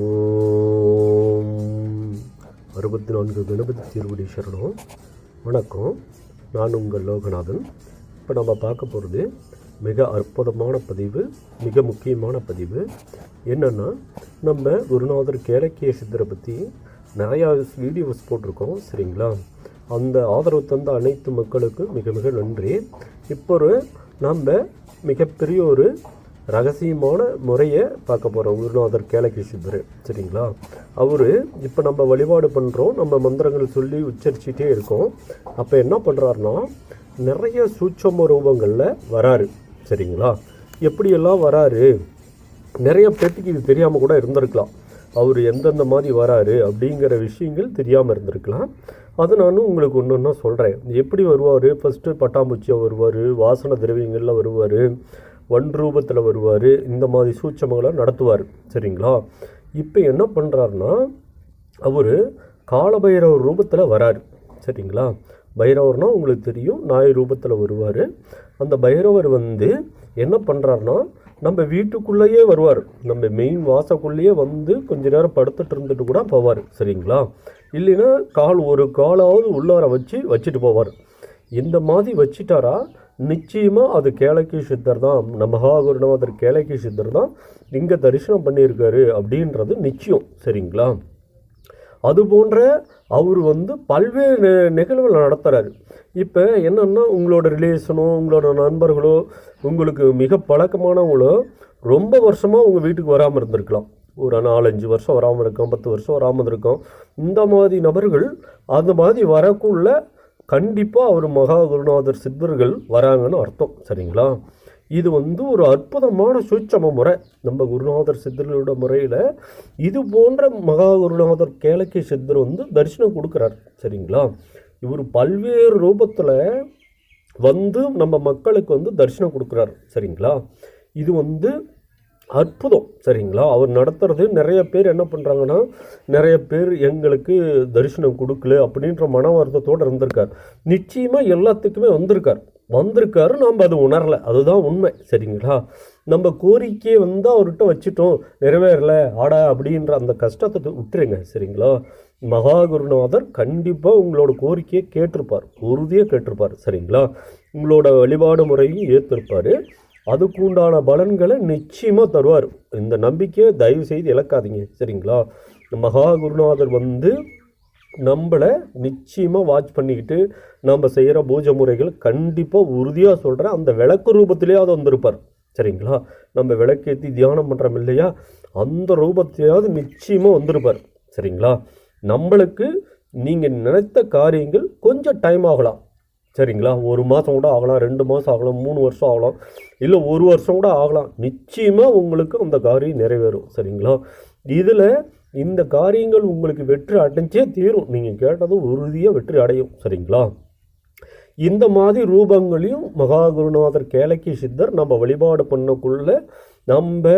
ஓம். அறுபத்தி நான்கு கணபதி திருவடி சரணம். வணக்கம். நான் உங்கள் லோகநாதன். இப்போ நம்ம பார்க்க போகிறது மிக அற்புதமான பதிவு மிக முக்கியமான பதிவு. என்னென்னா நம்ம குருநாதர் கேளக்கிய சித்தரை பற்றி நிறையா வீடியோஸ் போட்டிருக்கோம் சரிங்களா? அந்த ஆதரவு தந்த அனைத்து மக்களுக்கும் மிக மிக நன்றி. இப்போ ஒரு நம்ம மிகப்பெரிய ஒரு ரகசியமான முறையை பார்க்க போகிறோம் குருநாதர் கேளக்கி சித்தர் சரிங்களா? அவர் இப்போ நம்ம வழிபாடு பண்ணுறோம் நம்ம மந்திரங்கள் சொல்லி உச்சரிச்சிட்டே இருக்கோம். அப்போ என்ன பண்ணுறாருனா நிறைய சூட்சம ரூபங்களில் வராரு. சரிங்களா? எப்படியெல்லாம் வராரு? நிறைய பேர்த்துக்கு இது தெரியாமல் கூட இருந்திருக்கலாம். அவர் எந்தெந்த மாதிரி வராரு அப்படிங்கிற விஷயங்கள் தெரியாமல் இருந்திருக்கலாம். அதை நானும் உங்களுக்கு ஒன்று ஒன்றா சொல்கிறேன் எப்படி வருவார்? ஃபஸ்ட்டு பட்டாம்பூச்சியாக வருவார்? வாசன திரவியங்களில் வருவார்? ஒன் ரூபத்தில் வருவார். இந்த மாதிரி சூட்சமங்களை நடத்துவார். சரிங்களா? இப்போ என்ன பண்ணுறாருன்னா அவர் காலபைரவர் ரூபத்தில் வரார். சரிங்களா? பைரவர்னால் உங்களுக்கு தெரியும் நாய் ரூபத்தில் வருவார். அந்த பைரவர் வந்து என்ன பண்ணுறாருனா நம்ம வீட்டுக்குள்ளேயே வருவார். நம்ம மெயின் வாசக்குள்ளேயே வந்து கொஞ்ச நேரம் படுத்துட்டு இருந்துட்டு கூட போவார். சரிங்களா? இல்லைன்னா கால் ஒரு காலாவது உள்ளார வச்சு வச்சுட்டு போவார். இந்த மாதிரி வச்சிட்டாரா? நிச்சயமாக அது கேளக்கி சித்தர் தான். நம்ம குருநாதர் கேளக்கி சித்தர் தான். இங்கே தரிசனம் பண்ணியிருக்காரு அப்படின்றது நிச்சயம். சரிங்களா? அது போன்ற அவர் வந்து பல்வேறு நிகழ்வுகள் நடத்துகிறாரு இப்போ என்னென்னா உங்களோட ரிலேஷனோ உங்களோட நண்பர்களோ உங்களுக்கு மிக பழக்கமானவங்களோ ரொம்ப வருஷமாக உங்கள் வீட்டுக்கு வராமல் இருந்திருக்கலாம். ஒரு நாலஞ்சு வருஷம் வராமல் இருக்கோம் பத்து வருஷம் வராமல் இருக்கோம் இந்த மாதிரி நபர்கள் அந்த மாதிரி வரக்குள்ள கண்டிப்பாக அவர் மகா குருநாதர் சித்தர்கள் வராங்கன்னு அர்த்தம் சரிங்களா? இது வந்து ஒரு அற்புதமான சூட்சம முறை. நம்ம குருநாதர் சித்தர்களோட முறையில் இது போன்ற மகா குருநாதர் கேளக்கி சித்தர் வந்து தரிசனம் கொடுக்குறார் சரிங்களா? இவர் பல்வேறு ரூபத்தில் வந்து நம்ம மக்களுக்கு வந்து தரிசனம் கொடுக்குறாரு சரிங்களா? இது வந்து அற்புதம் சரிங்களா? அவர் நடத்துறது நிறைய பேர் என்ன பண்ணுறாங்கன்னா நிறைய பேர் எங்களுக்கு தரிசனம் கொடுக்கல அப்படின்ற மன வருத்தத்தோடு இருந்திருக்கார். நிச்சயமாக எல்லாத்துக்குமே வந்திருக்கார். வந்திருக்காரு நாம் அது உணரல. அதுதான் உண்மை சரிங்களா? நம்ம கோரிக்கையை வந்து அவர்கிட்ட வச்சுட்டோம். நிறைவேறலை ஆடா அப்படின்ற அந்த கஷ்டத்தை விட்டுருங்க சரிங்களா? மகா குருநாதர் கண்டிப்பாக உங்களோட கோரிக்கையை கேட்டிருப்பார். உறுதியாக கேட்டிருப்பார் சரிங்களா? உங்களோட வழிபாடு முறையும் ஏற்றிருப்பார் அதுக்குண்டான பலன்களை நிச்சயமாக தருவார். இந்த நம்பிக்கையை தயவு செய்து இழக்காதீங்க. சரிங்களா? மகா குருநாதர் வந்து நம்மளை நிச்சயமாக வாட்ச் பண்ணிக்கிட்டு நம்ம செய்கிற பூஜை முறைகள் கண்டிப்பாக உறுதியாக சொல்கிறேன் அந்த விளக்கு ரூபத்திலேயாவது வந்திருப்பார். சரிங்களா? நம்ம விளக்கேற்றி தியானம் பண்ணுறோம் இல்லையா? அந்த ரூபத்திலேயாவது நிச்சயமாக வந்திருப்பார். சரிங்களா? நம்மளுக்கு நீங்கள் நினைத்த காரியங்கள் கொஞ்சம் டைம் ஆகலாம். சரிங்களா? ஒரு மாதம் கூட ஆகலாம் ரெண்டு மாதம் ஆகலாம் மூணு வருஷம் ஆகலாம் இல்லை ஒரு வருஷம் கூட ஆகலாம். நிச்சயமாக உங்களுக்கு அந்த காரியம் நிறைவேறும் சரிங்களா? இதில் இந்த காரியங்கள் உங்களுக்கு வெற்றி அடைஞ்சே தீரும். நீங்கள் கேட்டதும் உறுதியாக வெற்றி அடையும் சரிங்களா? இந்த மாதிரி ரூபங்களையும் மகா குருநாதர் சித்தர் நம்ம வழிபாடு பண்ணக்குள்ள நம்ம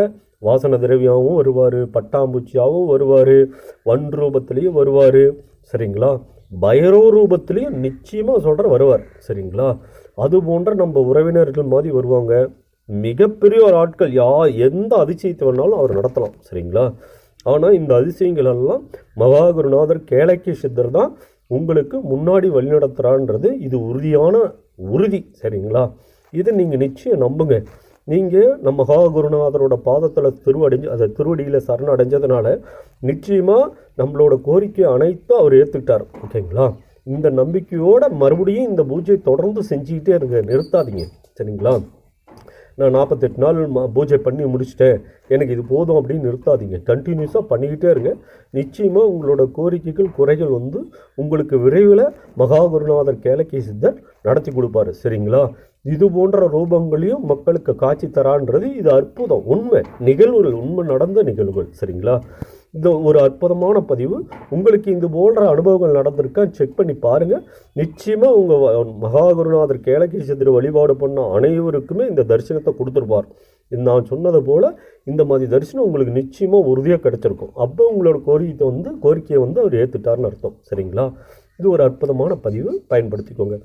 வாசன திரவியாகவும் வருவார் பட்டாம்பூச்சியாகவும் வருவார் வன் ரூபத்துலேயும் வருவார் சரிங்களா? பைரோ ரூபத்துலேயும் நிச்சயமாக சொல்கிற வருவார். சரிங்களா? அது போன்ற நம்ம உறவினர்கள் மாதிரி வருவாங்க. மிகப்பெரிய ஒரு ஆட்கள் யா எந்த அதிசயத்தை வேணாலும் அவர் நடத்தலாம். சரிங்களா? ஆனால் இந்த அதிசயங்கள் எல்லாம் மகா குருநாதர் கேளக்கிய சித்தர் தான் உங்களுக்கு முன்னாடி வழிநடத்துகிறான்றது இது உறுதியான உறுதி. சரிங்களா? இதை நீங்கள் நிச்சயம் நம்புங்க. நீங்கள் நம்ம மகா குருநாதரோட பாதத்தில் திருவடைஞ்சு அதை திருவடியில் சரணடைஞ்சதுனால நிச்சயமாக நம்மளோட கோரிக்கை அனைத்தும் அவர் ஏற்றுக்கிட்டார் ஓகேங்களா? இந்த நம்பிக்கையோட மறுபடியும் இந்த பூஜையை தொடர்ந்து செஞ்சுக்கிட்டே இருங்க. நிறுத்தாதீங்க. சரிங்களா? நான் நாற்பத்தெட்டு நாள் பூஜை பண்ணி முடிச்சிட்டேன். எனக்கு இது போதும் அப்படின்னு நிறுத்தாதீங்க. கண்டினியூஸாக பண்ணிக்கிட்டே இருங்க. நிச்சயமாக உங்களோட கோரிக்கைகள் குறைகள் வந்து உங்களுக்கு விரைவில் மகா குருநாதர் கேளக்கி சித்தர் நடத்தி கொடுப்பாரு. சரிங்களா? இது போன்ற ரூபங்களையும் மக்களுக்கு காட்சி தரான்றது இது அற்புதம். உண்மை. நிகழ்வுகள் உண்மை நடந்த நிகழ்வுகள். சரிங்களா? இந்த ஒரு அற்புதமான பதிவு. உங்களுக்கு இது போன்ற அனுபவங்கள் நடந்திருக்கா? செக் பண்ணி பாருங்கள் நிச்சயமாக உங்கள் மகாகுருநாதர் கேளக்கி வழிபாடு பண்ண அனைவருக்குமே இந்த தரிசனத்தை கொடுத்துருப்பார். இது நான் சொன்னது போல் இந்த மாதிரி தரிசனம் உங்களுக்கு நிச்சயமாக உறுதியாக கிடச்சிருக்கும். அப்போ உங்களோட கோரிக்கை வந்து கோரிக்கையை வந்து அவர் ஏற்றுட்டார்னு அர்த்தம். சரிங்களா? இது ஒரு அற்புதமான பதிவு. பயன்படுத்திக்கோங்க.